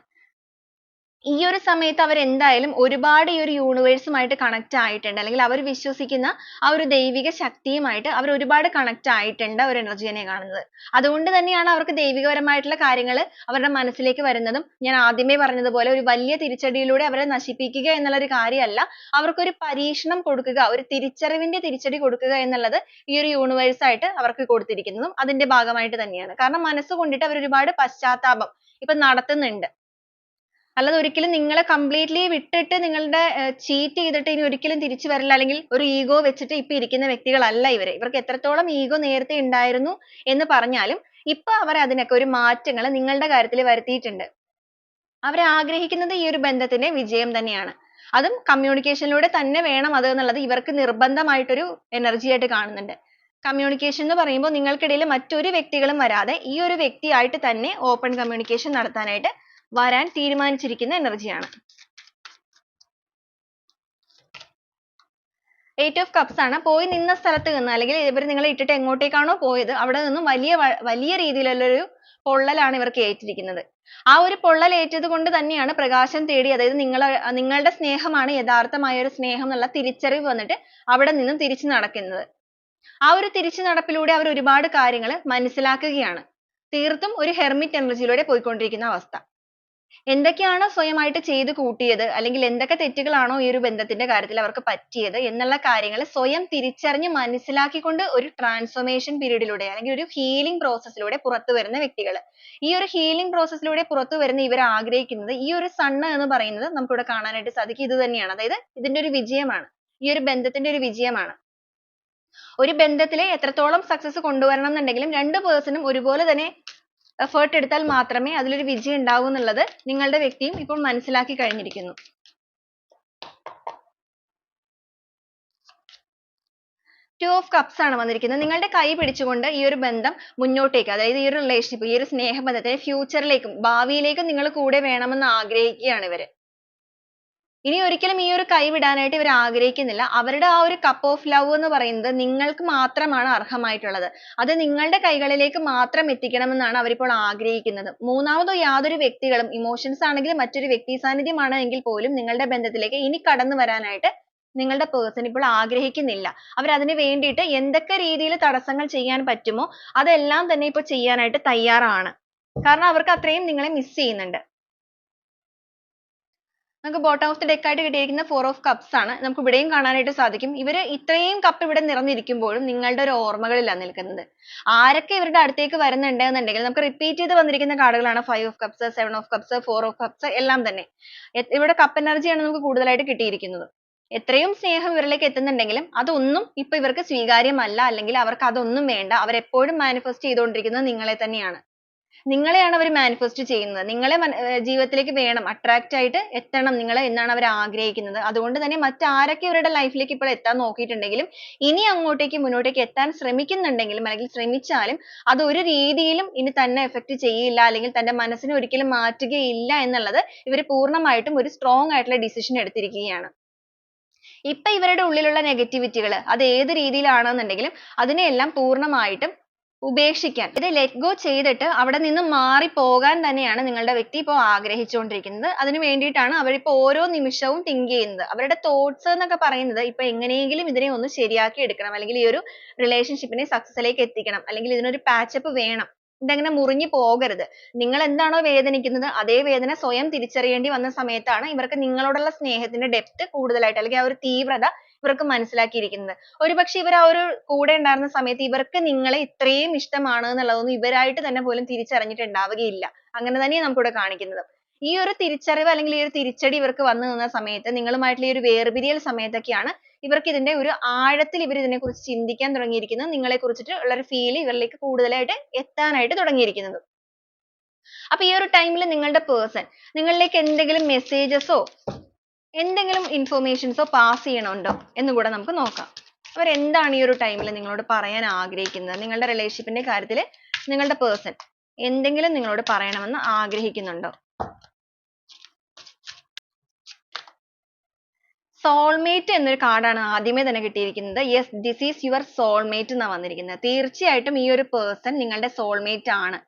ഈ ഒരു സമയത്ത് അവർ എന്തായാലും ഒരുപാട് ഈ ഒരു universe മായിട്ട് connect ആയിട്ടുണ്ട്. അല്ലെങ്കിൽ അവർ വിശ്വസിക്കുന്ന ആ ഒരു ദൈവിക ശക്തിയുമായിട്ട് അവർ ഒരുപാട് കണക്ട് ആയിട്ടുണ്ട് ഒരു energy നെ കാണുന്നത്. അതുകൊണ്ട് തന്നെയാണ് അവർക്ക് ദൈവികപരമായിട്ടുള്ള കാര്യങ്ങൾ അവരുടെ മനസ്സിലേക്ക് വരുന്നതും ഞാൻ ആദ്യമേ പറഞ്ഞതുപോലെ ഒരു വലിയ തിരിച്ചടിയിലൂടെ അവരെ നശിപ്പിക്കുക എന്നുള്ള ഒരു കാര്യമല്ല അവർക്ക് ഒരു പരീക്ഷണം കൊടുക്കുക ഒരു തിരിച്ചറിവിന്റെ തിരിച്ചടി കൊടുക്കുക എന്നുള്ളത് ഈ ഒരു universe ആയിട്ട് അവർക്ക് കൊടുത്തിരിക്കുന്നതും അതിന്റെ ഭാഗമായിട്ട് തന്നെയാണ്. കാരണം മനസ്സ് കൊണ്ടിട്ട് അവർ ഒരുപാട് പശ്ചാത്താപം ഇപ്പോൾ നടത്തുന്നുണ്ട്. അല്ലാതെ ഒരിക്കലും നിങ്ങളെ completely വിട്ടിട്ട് നിങ്ങളുടെ cheat ചെയ്തിട്ട് ഇനി ഒരിക്കലും തിരിച്ചു വരില്ല അല്ലെങ്കിൽ ഒരു ego വെച്ചിട്ട് ഇപ്പോൾ ഇരിക്കുന്ന വ്യക്തികളല്ല ഇവർ. ഇവർക്ക് എത്രത്തോളം ego നേരത്തെ ഉണ്ടായിരുന്നു എന്ന് പറഞ്ഞാലും ഇപ്പോ അവർ അതിനൊക്കെ ഒരു മാറ്റങ്ങൾ നിങ്ങളുടെ കാര്യത്തിൽ വരുത്തിയിട്ടുണ്ട്. അവർ ആഗ്രഹിക്കുന്നത് ഈ ഒരു ബന്ധത്തിന്റെ വിജയം തന്നെയാണ്. അതും communication ലൂടെ തന്നെ വേണം അത് എന്നുള്ളത് ഇവർക്ക് നിർബന്ധമായിട്ടൊരു energy ആയിട്ട് കാണുന്നുണ്ട്. communication എന്ന് പറയുമ്പോൾ നിങ്ങൾക്കിടയിൽ മറ്റൊരു വ്യക്തികളും വരാതെ ഈ ഒരു വ്യക്തിയായിട്ട് തന്നെ open communication നടത്താനായിട്ട് വരാൻ തീരുമാനിച്ചിരിക്കുന്ന energy ആണ്. eight of cups ആണ്. പോയി നിന്ന സ്ഥലത്ത് നിന്ന് അല്ലെങ്കിൽ ഇവർ നിങ്ങളെ ഇട്ടിട്ട് എങ്ങോട്ടേക്കാണോ പോയത് അവിടെ നിന്നും വലിയ വലിയ രീതിയിലുള്ള ഒരു പൊള്ളലാണ് ഇവർക്ക് ഏറ്റിരിക്കുന്നത്. ആ ഒരു പൊള്ളൽ ഏറ്റത് കൊണ്ട് തന്നെയാണ് പ്രകാശം തേടി അതായത് നിങ്ങളെ നിങ്ങളുടെ സ്നേഹമാണ് യഥാർത്ഥമായ ഒരു സ്നേഹം എന്നുള്ള തിരിച്ചറിവ് വന്നിട്ട് അവിടെ നിന്നും തിരിച്ചു നടക്കുന്നത്. ആ ഒരു തിരിച്ചു നടപ്പിലൂടെ അവർ ഒരുപാട് കാര്യങ്ങൾ മനസ്സിലാക്കുകയാണ്. തീർത്തും ഒരു hermit energy യിലൂടെ പോയിക്കൊണ്ടിരിക്കുന്ന അവസ്ഥ. എന്തൊക്കെയാണ് സ്വയമായിട്ട് ചെയ്തു കൂട്ടിയത് അല്ലെങ്കിൽ എന്തൊക്കെ തെറ്റുകളാണോ ഈ ഒരു ബന്ധത്തിന്റെ കാര്യത്തിൽ അവർക്ക് പറ്റിയത് എന്നുള്ള കാര്യങ്ങൾ സ്വയം തിരിച്ചറിഞ്ഞ് മനസ്സിലാക്കിക്കൊണ്ട് ഒരു transformation period ലൂടെ അല്ലെങ്കിൽ ഒരു healing process ലൂടെ പുറത്തു വരുന്ന വ്യക്തികൾ. ഈ ഒരു healing process ലൂടെ പുറത്തു വരുന്ന ഇവർ ആഗ്രഹിക്കുന്നത് ഈ ഒരു sun എന്ന് പറയുന്നത് നമുക്ക് ഇവിടെ കാണാനായിട്ട് സാധിക്കും ഇത് തന്നെയാണ്. അതായത് ഇതിന്റെ ഒരു വിജയമാണ്. ഈ ഒരു ബന്ധത്തിന്റെ ഒരു വിജയമാണ്. ഒരു ബന്ധത്തിൽ എത്രത്തോളം success കൊണ്ടുവരണം എന്നുണ്ടെങ്കിലും രണ്ട് person ഒരുപോലെ തന്നെ effort എടുത്താൽ മാത്രമേ അതിലൊരു വിജയം ഉണ്ടാവൂ എന്നുള്ളത് നിങ്ങളുടെ വ്യക്തിയും ഇപ്പോൾ മനസ്സിലാക്കി കഴിഞ്ഞിരിക്കുന്നു. two of cups ആണ് വന്നിരിക്കുന്നത്. നിങ്ങളുടെ കൈ പിടിച്ചുകൊണ്ട് ഈ ഒരു ബന്ധം മുന്നോട്ടേക്ക് അതായത് ഈ ഒരു relationship ഈ ഒരു സ്നേഹബന്ധത്തെ future ലേക്കും ഭാവിയിലേക്കും നിങ്ങൾ കൂടെ വേണമെന്ന് ആഗ്രഹിക്കുകയാണ് ഇവർ. ഇനി ഒരിക്കലും ഈ ഒരു കൈ വിടാനായിട്ട് ഇവർ ആഗ്രഹിക്കുന്നില്ല. അവരുടെ ആ ഒരു cup of love എന്ന് പറയുന്നത് നിങ്ങൾക്ക് മാത്രമാണ് അർഹമായിട്ടുള്ളത്. അത് നിങ്ങളുടെ കൈകളിലേക്ക് മാത്രം എത്തിക്കണമെന്നാണ് അവരിപ്പോൾ ആഗ്രഹിക്കുന്നത്. മൂന്നാമത് യാതൊരു വ്യക്തികളും emotions ആണെങ്കിലും മറ്റൊരു വ്യക്തി സാന്നിധ്യമാണ് എങ്കിൽ പോലും നിങ്ങളുടെ ബന്ധത്തിലേക്ക് ഇനി കടന്നു വരാനായിട്ട് നിങ്ങളുടെ person ഇപ്പോൾ ആഗ്രഹിക്കുന്നില്ല. അവർ അതിന് വേണ്ടിയിട്ട് എന്തൊക്കെ രീതിയിൽ തടസ്സങ്ങൾ ചെയ്യാൻ പറ്റുമോ അതെല്ലാം തന്നെ ഇപ്പോൾ ചെയ്യാനായിട്ട് തയ്യാറാണ്. കാരണം അവർക്ക് അത്രയും നിങ്ങളെ miss ചെയ്യുന്നുണ്ട്. നമുക്ക് bottom of the deck ആയിട്ട് കിട്ടിയിരിക്കുന്ന four of cups ആണ്. നമുക്ക് ഇവിടെയും കാണാനായിട്ട് സാധിക്കും. ഇവർ ഇത്രയും cup ഇവിടെ നിറഞ്ഞിരിക്കുമ്പോഴും നിങ്ങളുടെ ഒരു ഓർമ്മകളിലാ നിൽക്കുന്നത്. ആരൊക്കെ ഇവരുടെ അടുത്തേക്ക് വരുന്നുണ്ട് എന്നുണ്ടെങ്കിൽ നമുക്ക് repeat ചെയ്ത് വന്നിരിക്കുന്ന കാർഡുകളാണ് five of cups, seven of cups, four of cups എല്ലാം തന്നെ. ഇവിടെ cup energy ആണ് നമുക്ക് കൂടുതലായിട്ട് കിട്ടിയിരിക്കുന്നത്. എത്രയും സ്നേഹം ഇവരിലേക്ക് എത്തുന്നുണ്ടെങ്കിലും അതൊന്നും ഇപ്പൊ ഇവർക്ക് സ്വീകാര്യമല്ല അല്ലെങ്കിൽ അവർക്ക് അതൊന്നും വേണ്ട. അവർ എപ്പോഴും manifest ചെയ്തുകൊണ്ടിരിക്കുന്നത് നിങ്ങളെ തന്നെയാണ്. നിങ്ങളെയാണ് അവർ മാനിഫെസ്റ്റ് ചെയ്യുന്നത്. നിങ്ങളെ ജീവിതത്തിലേക്ക് വേണം attract ആയിട്ട് എത്തണം നിങ്ങൾ എന്നാണ് അവർ ആഗ്രഹിക്കുന്നത്. അതുകൊണ്ട് തന്നെ മറ്റാരൊക്കെ ഇവരുടെ ലൈഫിലേക്ക് ലേക്ക് ഇപ്പോൾ എത്താൻ നോക്കിയിട്ടുണ്ടെങ്കിലും ഇനി അങ്ങോട്ടേക്ക് മുന്നോട്ടേക്ക് എത്താൻ ശ്രമിക്കുന്നുണ്ടെങ്കിലും അല്ലെങ്കിൽ ശ്രമിച്ചാലും അത് ഒരു രീതിയിലും ഇനി തന്നെ effect ചെയ്യില്ല അല്ലെങ്കിൽ തന്റെ മനസ്സിനെ ഒരിക്കലും മാറ്റുകയില്ല എന്നുള്ളത് ഇവർ പൂർണമായിട്ടും ഒരു strong ആയിട്ടുള്ള ഡിസിഷൻ എടുത്തിരിക്കുകയാണ്. ഇപ്പൊ ഇവരുടെ ഉള്ളിലുള്ള നെഗറ്റിവിറ്റികൾ കൾ അത് ഏത് രീതിയിലാണെന്നുണ്ടെങ്കിലും അതിനെയെല്ലാം പൂർണമായിട്ടും ഉപേക്ഷിക്കാൻ ഇത് ലെറ്റ് ഗോ ചെയ്തിട്ട് അവിടെ നിന്ന് മാറി പോകാൻ തന്നെയാണ് നിങ്ങളുടെ വ്യക്തി ഇപ്പോൾ ആഗ്രഹിച്ചുകൊണ്ടിരിക്കുന്നത്. അതിനു വേണ്ടിയിട്ടാണ് അവർ ഇപ്പോ ഓരോ നിമിഷവും തിങ്ക് ചെയ്യുന്നത്. അവരുടെ തോട്ട്സ് എന്നൊക്കെ പറയുന്നത് ഇപ്പൊ എങ്ങനെയെങ്കിലും ഇതിനെ ഒന്ന് ശരിയാക്കി എടുക്കണം അല്ലെങ്കിൽ ഈ ഒരു റിലേഷൻഷിപ്പിനെ നെ success ലേക്ക് എത്തിക്കണം അല്ലെങ്കിൽ ഇതിനൊരു up വേണം. ഇതങ്ങനെ മുറിഞ്ഞു പോകരുത്. നിങ്ങൾ എന്താണോ വേദനിക്കുന്നത് അതേ വേദന സ്വയം തിരിച്ചറിയേണ്ടി വന്ന സമയത്താണ് ഇവർക്ക് നിങ്ങളോടുള്ള സ്നേഹത്തിന്റെ ഡെപ്ത് കൂടുതലായിട്ട് അല്ലെങ്കിൽ ആ ഒരു തീവ്രത ഇവർക്ക് മനസ്സിലാക്കിയിരിക്കുന്നത്. ഒരുപക്ഷേ ഇവർ ആ ഒരു കൂടെ ഉണ്ടായിരുന്ന സമയത്ത് ഇവർക്ക് നിങ്ങളെ ഇത്രയും ഇഷ്ടമാണ് എന്നുള്ളതൊന്നും ഇവരായിട്ട് തന്നെ പോലും തിരിച്ചറിഞ്ഞിട്ടുണ്ടാവുകയില്ല. അങ്ങനെ തന്നെയാണ് നമുക്ക് ഇവിടെ കാണിക്കുന്നത്. ഈ ഒരു തിരിച്ചറിവ് അല്ലെങ്കിൽ ഈ ഒരു തിരിച്ചടി ഇവർക്ക് വന്നു നിന്ന സമയത്ത് നിങ്ങളുമായിട്ടുള്ള ഈ ഒരു വേർപിരിയൽ സമയത്തൊക്കെയാണ് ഇവർക്ക് ഇതിന്റെ ഒരു ആഴത്തിൽ ഇവർ ഇതിനെക്കുറിച്ച് ചിന്തിക്കാൻ തുടങ്ങിയിരിക്കുന്നത്. നിങ്ങളെ കുറിച്ചിട്ട് ഉള്ള ഒരു feel ഇവരിലേക്ക് കൂടുതലായിട്ട് എത്താനായിട്ട് തുടങ്ങിയിരിക്കുന്നത്. അപ്പൊ ഈ ഒരു time ൽ നിങ്ങളുടെ person നിങ്ങളിലേക്ക് എന്തെങ്കിലും messages ഓ എന്തെങ്കിലും informations പാസ് pass ചെയ്യണുണ്ടോ എന്ന് കൂടെ നമുക്ക് നോക്കാം. അവർ എന്താണ് ഈ ഒരു ടൈമിൽ നിങ്ങളോട് പറയാൻ ആഗ്രഹിക്കുന്നത്? നിങ്ങളുടെ റിലേഷൻഷിപ്പിന്റെ ന്റെ കാര്യത്തിൽ നിങ്ങളുടെ പേഴ്സൺ എന്തെങ്കിലും നിങ്ങളോട് പറയണമെന്ന് ആഗ്രഹിക്കുന്നുണ്ടോ? സോൾമേറ്റ് എന്നൊരു കാർഡാണ് ആദ്യമേ തന്നെ കിട്ടിയിരിക്കുന്നത്. Yes this is your soulmate എന്നാണ് വന്നിരിക്കുന്നത്. തീർച്ചയായിട്ടും ഈ ഒരു പേഴ്സൺ നിങ്ങളുടെ സോൾമേറ്റ് ആണ്.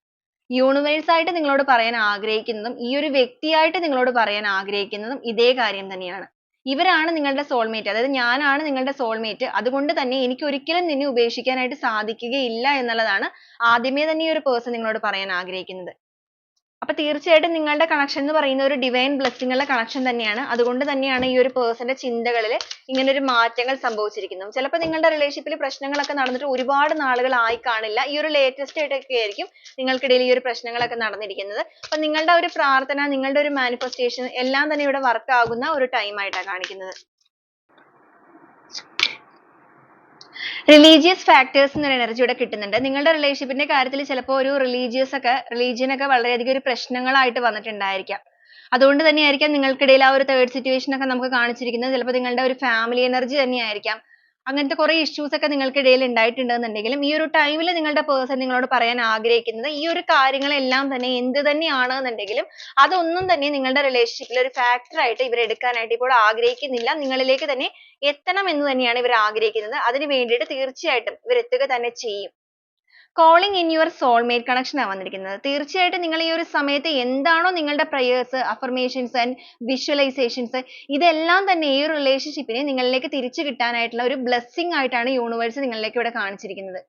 Universe ആയിട്ട് നിങ്ങളോട് പറയാൻ ആഗ്രഹിക്കുന്നതും ഈ ഒരു വ്യക്തിയായിട്ട് നിങ്ങളോട് പറയാൻ ആഗ്രഹിക്കുന്നതും ഇതേ കാര്യം തന്നെയാണ്. ഇവരാണ് നിങ്ങളുടെ soulmate. അതായത് ഞാനാണ് നിങ്ങളുടെ soulmate. അതുകൊണ്ട് തന്നെ എനിക്ക് ഒരിക്കലും നിന്നെ ഉപേക്ഷിക്കാൻ ആയിട്ട് സാധിക്കുകയില്ല എന്നുള്ളതാണ് ആദ്യമേ തന്നെ ഈ ഒരു person നിങ്ങളോട് പറയാൻ ആഗ്രഹിക്കുന്നത്. അപ്പൊ തീർച്ചയായിട്ടും നിങ്ങളുടെ connection എന്ന് പറയുന്നത് ഒരു divine blessing ഉള്ള connection തന്നെയാണ്. അതുകൊണ്ട് തന്നെയാണ് ഈ ഒരു person ന്റെ ചിന്തകളിൽ ഇങ്ങനെ ഒരു മാറ്റങ്ങൾ സംഭവിച്ചിരിക്കുന്നത്. ചിലപ്പോൾ നിങ്ങളുടെ relationship പ്രശ്നങ്ങളൊക്കെ നടന്നിട്ട് ഒരുപാട് നാളുകൾ ആയി കാണില്ല. ഈ ഒരു latest ആയിട്ടൊക്കെ ആയിരിക്കും നിങ്ങൾക്കിടയിൽ ഈ ഒരു പ്രശ്നങ്ങളൊക്കെ നടന്നിരിക്കുന്നത്. അപ്പൊ നിങ്ങളുടെ ഒരു പ്രാർത്ഥന, നിങ്ങളുടെ ഒരു manifestation എല്ലാം തന്നെ ഇവിടെ work ആകുന്ന ഒരു time ആയിട്ടാണ് കാണിക്കുന്നത്. Religious factors എന്നൊരു energy ഇവിടെ കിട്ടുന്നുണ്ട്. നിങ്ങളുടെ റിലേഷൻഷിപ്പിന്റെ ന്റെ കാര്യത്തിൽ ചിലപ്പോൾ ഒരു റിലീജിയസ് ഒക്കെ religion ഒക്കെ വളരെയധികം ഒരു പ്രശ്നങ്ങളായിട്ട് വന്നിട്ടുണ്ടായിരിക്കാം. അതുകൊണ്ട് തന്നെയായിരിക്കാം നിങ്ങൾക്കിടയിൽ ആ ഒരു തേർഡ് സിറ്റുവേഷൻ ഒക്കെ നമുക്ക് കാണിച്ചിരിക്കുന്നത്. ചിലപ്പോൾ നിങ്ങളുടെ ഒരു family energy തന്നെയായിരിക്കാം. അങ്ങനത്തെ കുറേ ഇഷ്യൂസ് ഒക്കെ നിങ്ങൾക്കിടയിൽ ഉണ്ടായിട്ടുണ്ടെന്നുണ്ടെങ്കിലും ഈ ഒരു ടൈമിൽ നിങ്ങളുടെ പേഴ്സൺ നിങ്ങളോട് പറയാൻ ആഗ്രഹിക്കുന്നത് ഈ ഒരു കാര്യങ്ങളെല്ലാം തന്നെ എന്ത് തന്നെയാണെന്നുണ്ടെങ്കിലും അതൊന്നും തന്നെ നിങ്ങളുടെ relationship ൽ ഒരു factor ആയിട്ട് ഇവർ എടുക്കാനായിട്ട് ഇപ്പോൾ ആഗ്രഹിക്കുന്നില്ല. നിങ്ങളിലേക്ക് തന്നെ എത്തണം എന്ന് തന്നെയാണ് ഇവർ ആഗ്രഹിക്കുന്നത്. അതിനു വേണ്ടിയിട്ട് തീർച്ചയായിട്ടും ഇവർ എത്തുക തന്നെ ചെയ്യും. Calling in your soulmate connection ആണ് വന്നിരിക്കുന്നത്. തീർച്ചയായിട്ടും നിങ്ങൾ ഈ ഒരു സമയത്ത് എന്താണോ നിങ്ങളുടെ പ്രയേഴ്സ് അഫർമേഷൻസ് ആൻഡ് വിഷ്വലൈസേഷൻസ് ഇതെല്ലാം തന്നെ ഈ ഒരു റിലേഷൻഷിപ്പിനെ നിങ്ങളിലേക്ക് തിരിച്ചു കിട്ടാനായിട്ടുള്ള ഒരു ബ്ലെസ്സിങ് ആയിട്ടാണ് യൂണിവേഴ്സ് നിങ്ങളിലേക്ക് ഇവിടെ കാണിച്ചിരിക്കുന്നത്.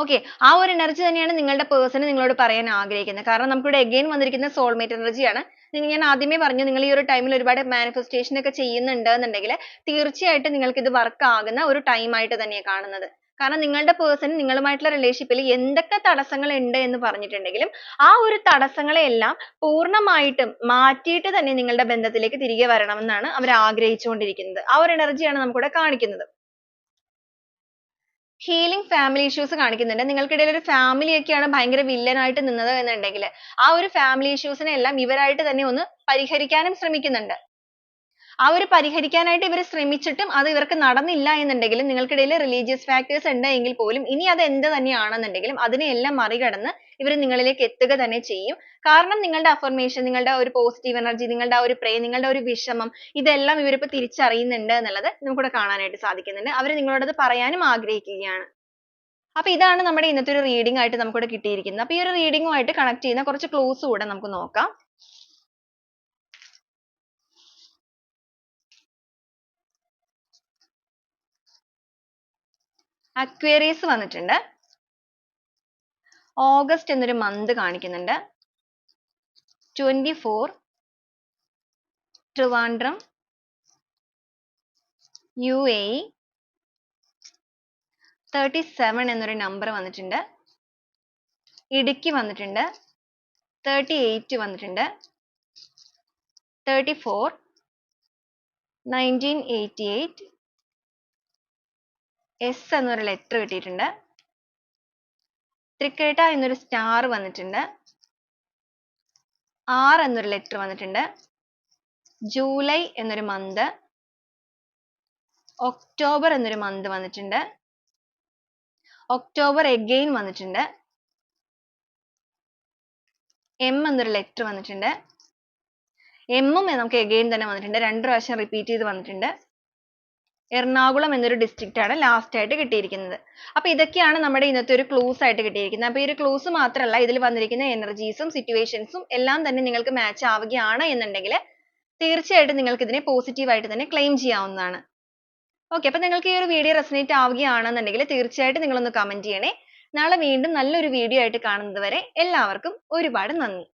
ഓക്കെ ആ ഒരു എനർജി തന്നെയാണ് നിങ്ങളുടെ പേഴ്സൺ നിങ്ങളോട് പറയാൻ ആഗ്രഹിക്കുന്നത്. കാരണം നമുക്കിവിടെ again വന്നിരിക്കുന്ന soulmate energy ആണ്. ഞാൻ ആദ്യമേ പറഞ്ഞു നിങ്ങൾ ഈ ഒരു ടൈമിൽ ഒരുപാട് മാനിഫെസ്റ്റേഷൻ ഒക്കെ ചെയ്യുന്നുണ്ട് എന്നുണ്ടെങ്കിൽ തീർച്ചയായിട്ടും നിങ്ങൾക്ക് ഇത് വർക്ക് ആകുന്ന ഒരു time ആയിട്ട് തന്നെയാണ് കാണുന്നത്. കാരണം നിങ്ങളുടെ പേഴ്സൺ നിങ്ങളുമായിട്ടുള്ള റിലേഷൻഷിപ്പിൽ എന്തൊക്കെ തടസ്സങ്ങൾ ഉണ്ട് എന്ന് പറഞ്ഞിട്ടുണ്ടെങ്കിലും ആ ഒരു തടസ്സങ്ങളെ എല്ലാം പൂർണമായിട്ടും മാറ്റിയിട്ട് തന്നെ നിങ്ങളുടെ ബന്ധത്തിലേക്ക് തിരികെ വരണമെന്നാണ് അവർ ആഗ്രഹിച്ചുകൊണ്ടിരിക്കുന്നത്. ആ ഒരു energy ആണ് കാണിക്കുന്നത്. ഹീലിംഗ് ഫാമിലി ഇഷ്യൂസ് കാണിക്കുന്നുണ്ട്. നിങ്ങൾക്കിടയിൽ ഒരു ഫാമിലി ഒക്കെയാണ് ഭയങ്കര വില്ലൻ ആയിട്ട് നിന്നത് എന്നുണ്ടെങ്കിൽ ആ ഒരു ഫാമിലി ഇഷ്യൂസിനെ എല്ലാം ഇവരായിട്ട് തന്നെ ഒന്ന് പരിഹരിക്കാനും ശ്രമിക്കുന്നുണ്ട്. ആ ഒരു പരിഹരിക്കാനായിട്ട് ഇവർ ശ്രമിച്ചിട്ടും അത് ഇവർക്ക് നടന്നില്ല എന്നുണ്ടെങ്കിൽ നിങ്ങൾക്കിടയിൽ റിലീജിയസ് ഫാക്ടേഴ്സ് ഉണ്ട് എങ്കിൽ പോലും ഇനി അത് എന്ത് തന്നെയാണെന്നുണ്ടെങ്കിലും അതിനെയെല്ലാം മറികടന്ന് ഇവർ നിങ്ങളിലേക്ക് എത്തുക തന്നെ ചെയ്യും. കാരണം നിങ്ങളുടെ അഫർമേഷൻ നിങ്ങളുടെ ഒരു പോസിറ്റീവ് എനർജി നിങ്ങളുടെ ആ ഒരു പ്രേ നിങ്ങളുടെ ഒരു വിഷമം ഇതെല്ലാം ഇവരിപ്പോ തിരിച്ചറിയുന്നുണ്ട് എന്നുള്ളത് നമുക്കിവിടെ കാണാനായിട്ട് സാധിക്കുന്നുണ്ട്. അവർ നിങ്ങളോട് അത് പറയാനും ആഗ്രഹിക്കുകയാണ്. അപ്പൊ ഇതാണ് നമ്മുടെ ഇന്നത്തെ ഒരു റീഡിംഗ് ആയിട്ട് നമുക്കിവിടെ കിട്ടിയിരിക്കുന്നത്. അപ്പൊ ഈ ഒരു റീഡിംഗുമായിട്ട് കണക്ട് ചെയ്യുന്ന കുറച്ച് ക്ലൂസ് കൂടെ നമുക്ക് നോക്കാം. അക്വേറിയസ് വന്നിട്ടുണ്ട്. ഓഗസ്റ്റ് എന്നൊരു മന്ത് കാണിക്കുന്നുണ്ട്. Twenty four Trivandrum U A thirty seven എന്നൊരു നമ്പർ വന്നിട്ടുണ്ട്. ഇടുക്കി വന്നിട്ടുണ്ട്. തേർട്ടി എയ്റ്റ് വന്നിട്ടുണ്ട്. Thirty four nineteen eighty eight S എന്നൊരു ലെറ്റർ കിട്ടിയിട്ടുണ്ട്. തൃക്കേട്ട എന്നൊരു സ്റ്റാർ വന്നിട്ടുണ്ട്. ആർ എന്നൊരു ലെറ്റർ വന്നിട്ടുണ്ട്. ജൂലൈ എന്നൊരു മന്ത് ഒക്ടോബർ എന്നൊരു മന്ത് വന്നിട്ടുണ്ട്. ഒക്ടോബർ എഗെയിൻ വന്നിട്ടുണ്ട്. എം എന്നൊരു ലെറ്റർ വന്നിട്ടുണ്ട്. എമ്മും നമുക്ക് എഗെയിൻ തന്നെ വന്നിട്ടുണ്ട്. രണ്ട് പ്രാവശ്യം റിപ്പീറ്റ് ചെയ്ത് വന്നിട്ടുണ്ട്. എറണാകുളം എന്നൊരു district ആണ് last ആയിട്ട് കിട്ടിയിരിക്കുന്നത്. അപ്പൊ ഇതൊക്കെയാണ് നമ്മുടെ ഇന്നത്തെ ഒരു clues ആയിട്ട് കിട്ടിയിരിക്കുന്നത്. അപ്പൊ ഈ ഒരു clues മാത്രമല്ല ഇതിൽ വന്നിരിക്കുന്ന energies ഉം situations ഉം എല്ലാം തന്നെ നിങ്ങൾക്ക് match ആവുകയാണ് എന്നുണ്ടെങ്കിൽ തീർച്ചയായിട്ടും നിങ്ങൾക്ക് ഇതിനെ positive ആയിട്ട് തന്നെ claim ചെയ്യാവുന്നതാണ്. Okay അപ്പൊ നിങ്ങൾക്ക് ഈ ഒരു video resonate ആവുകയാണെന്നുണ്ടെങ്കിൽ തീർച്ചയായിട്ടും നിങ്ങൾ ഒന്ന് comment ചെയ്യണേ. നാളെ വീണ്ടും നല്ലൊരു video ആയിട്ട് കാണുന്നത് വരെ എല്ലാവർക്കും ഒരുപാട് നന്ദി.